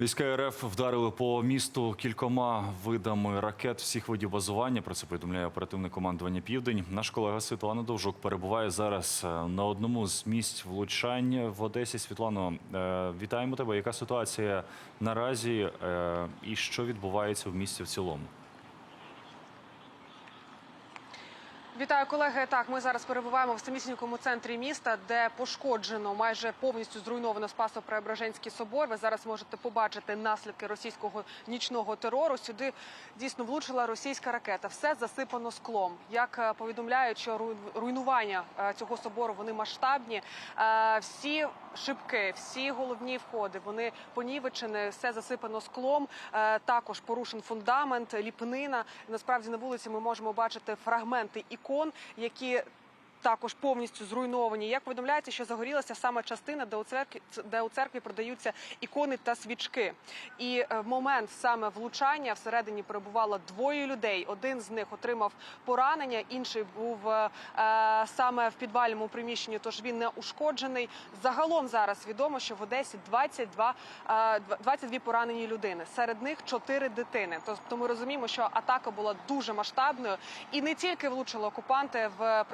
Війська РФ вдарили по місту кількома видами ракет всіх видів базування. Про це повідомляє оперативне командування Південь. Наш колега Світлана Довжук перебуває зараз е, на одному з місць влучань в Одесі. Світлано, е, вітаємо тебе. Яка ситуація наразі е, і що відбувається в місті в цілому? Вітаю, колеги. Так, ми зараз перебуваємо в самісінькому центрі міста, де пошкоджено майже повністю зруйновано Спасо-Преображенський собор. Ви зараз можете побачити наслідки російського нічного терору. Сюди дійсно влучила російська ракета. Все засипано склом. Як е, повідомляють, що руйнування е, цього собору вони масштабні. Е, Всі шибки, всі головні входи вони понівечені, все засипано склом. Е, Також порушен фундамент, ліпнина. Насправді на вулиці ми можемо бачити фрагменти ікон, які. Також повністю зруйновані. Як повідомляється, що загорілася саме частина, де у церкві, де у церкві продаються ікони та свічки. І е, в момент саме влучання всередині перебувало двоє людей. Один з них отримав поранення, інший був е, е, саме в підвальному приміщенні, тож він не ушкоджений. Загалом зараз відомо, що в Одесі 22, е, 22 поранені людини. Серед них 4 дитини. Тобто ми розуміємо, що атака була дуже масштабною і не тільки влучили окупанти в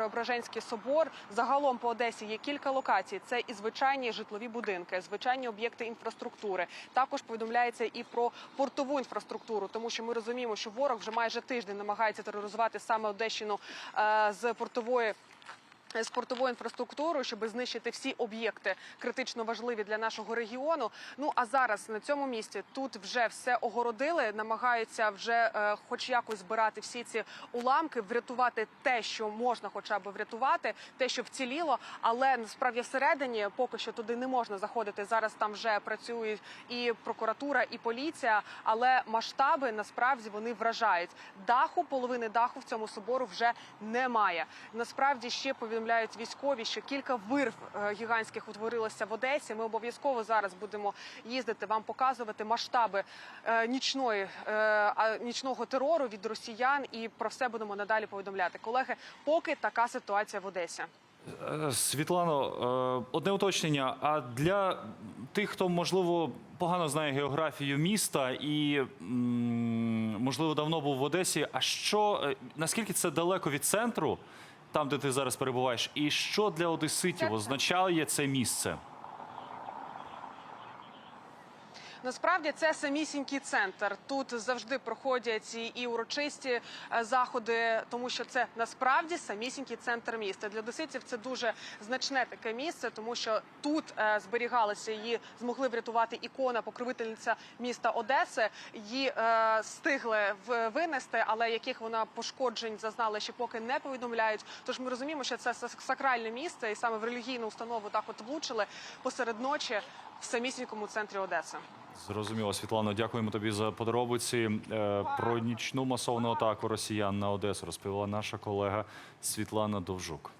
Преображенський собор. Загалом по Одесі є кілька локацій. Це і звичайні житлові будинки, звичайні об'єкти інфраструктури. Також повідомляється і про портову інфраструктуру, тому що ми розуміємо, що ворог вже майже тиждень намагається тероризувати саме Одещину е, з портової. З портовою інфраструктурою, щоб знищити всі об'єкти критично важливі для нашого регіону. Ну а зараз на цьому місці тут вже все огородили, намагаються вже, е, хоч якось збирати всі ці уламки, врятувати те, що можна, хоча б врятувати, те, що вціліло. Але насправді всередині поки що туди не можна заходити. Зараз там вже працюють і прокуратура, і поліція, але масштаби насправді вони вражають. Даху, половини даху в цьому собору вже немає. Насправді ще повідомляють військові, що кілька вирв е, гігантських утворилося в Одесі. Ми обов'язково зараз будемо їздити, вам показувати масштаби е, нічної е, нічного терору від росіян, і про все будемо надалі повідомляти. Колеги, поки така ситуація в Одесі. Світлано, одне уточнення. А для тих, хто можливо погано знає географію міста і можливо давно був в Одесі. А що наскільки це далеко від центру, там де ти зараз перебуваєш, і що для одеситів означає це місце? Насправді це самісінький центр. Тут завжди проходять і, урочисті е, заходи, тому що це насправді самісінький центр міста. Для доситів це дуже значне таке місце, тому що тут е, зберігалися її, змогли врятувати ікона, покровительниця міста Одеси. Її е, стигли винести, але яких вона пошкоджень зазнала, ще поки не повідомляють. Тож ми розуміємо, що це сак- сакральне місце, і саме в релігійну установу так от влучили посеред ночі в самісінькому центрі Одеси. Зрозуміло, Світлано, дякуємо тобі за подробиці. Е, Про нічну масовну атаку росіян на Одесу розповіла наша колега Світлана Довжук.